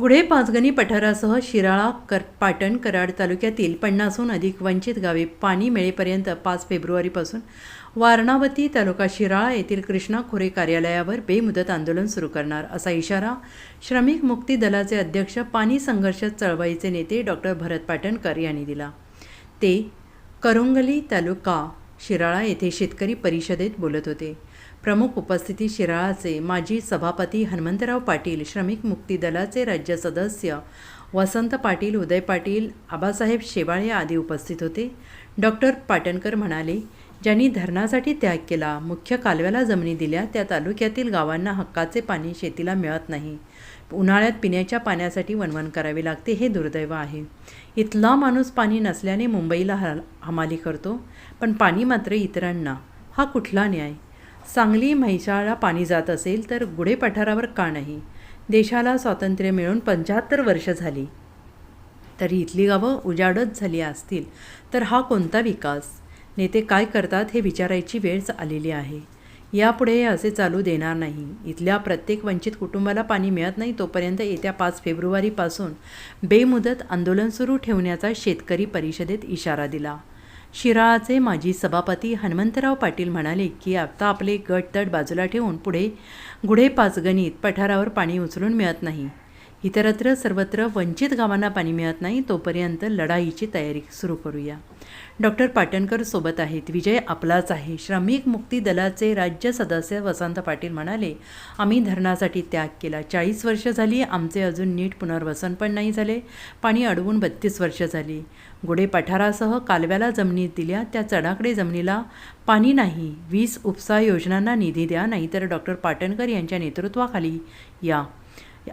गुढे पाचगणी पठारासह शिराळा कर पाटण कराड तालुक्यातील पन्नासहून अधिक वंचित गावे पाणी मिळेपर्यंत पाच फेब्रुवारीपासून वारणावती तालुका शिराळा येथील कृष्णा खोरे कार्यालयावर बेमुदत आंदोलन सुरू करणार असा इशारा श्रमिक मुक्ती दलाचे अध्यक्ष पाणी संघर्ष चळवळीचे नेते डॉक्टर भरत पाटणकर यांनी दिला. ते करुंगली तालुका शिराळा येथे शेतकरी परिषदेत बोलत होते. प्रमुख उपस्थिती शिराळाचे माजी सभापती हनुमंतराव पाटील श्रमिक मुक्ती दलाचे राज्य सदस्य वसंत पाटील उदय पाटील आबासाहेब शेवाळे आदी उपस्थित होते. डॉक्टर पाटणकर म्हणाले ज्यांनी धरणासाठी त्याग केला मुख्य कालव्याला जमिनी दिल्या त्या तालुक्यातील गावांना हक्काचे पाणी शेतीला मिळत नाही. उन्हाळ्यात पिण्याच्या पाण्यासाठी वणवण करावी लागते हे दुर्दैव आहे. इथला माणूस पाणी नसल्याने मुंबईला हमाली करतो. पण पाणी मात्र इतरांना. हा कुठला न्याय? सांगली म्हैसाळला पाणी जात असेल तर गुढे पठारावर का नाही? देशाला स्वातंत्र्य मिळून पंच्याहत्तर वर्ष झाली. तरी इथली गावं उजाडत झाली असतील तर हा कोणता विकास? नेते काय करतात हे विचारायची वेळच आलेली आहे. यापुढे हे असे चालू देणार नाही. इथल्या प्रत्येक वंचित कुटुंबाला पाणी मिळत नाही तोपर्यंत येत्या पाच फेब्रुवारीपासून बेमुदत आंदोलन सुरू ठेवण्याचा शेतकरी परिषदेत इशारा दिला. शिराळाचे माजी सभापती हनुमंतराव पाटील म्हणाले की आता आपले गटतट बाजूला ठेवून पुढे गुढे पाचगणीत पठारावर पाणी उचलून मिळत नाही. इतरत्र सर्वत्र वंचित गावांना पाणी मिळत नाही तोपर्यंत लढाईची तयारी सुरू करूया. डॉक्टर पाटणकर सोबत आहेत. विजय आपलाच आहे. श्रमिक मुक्ती दलाचे राज्य सदस्य वसंत पाटील म्हणाले आम्ही धरणासाठी त्याग केला. चाळीस वर्ष झाली आमचे अजून नीट पुनर्वसन पण नाही झाले. पाणी अडवून बत्तीस वर्ष झाली. गोडे पठारासह कालव्याला जमिनी दिल्या. त्या चढाकडे जमिनीला पाणी नाही. वीस उपसा योजनांना निधी द्या. नाहीतर डॉक्टर पाटणकर यांच्या नेतृत्वाखाली या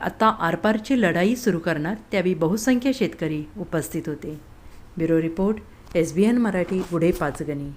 आता आरपारची लढाई सुरू करणार त्यावेळी बहुसंख्य शेतकरी उपस्थित होते. Bureau report S B N Marathi Gudhe Panchgani.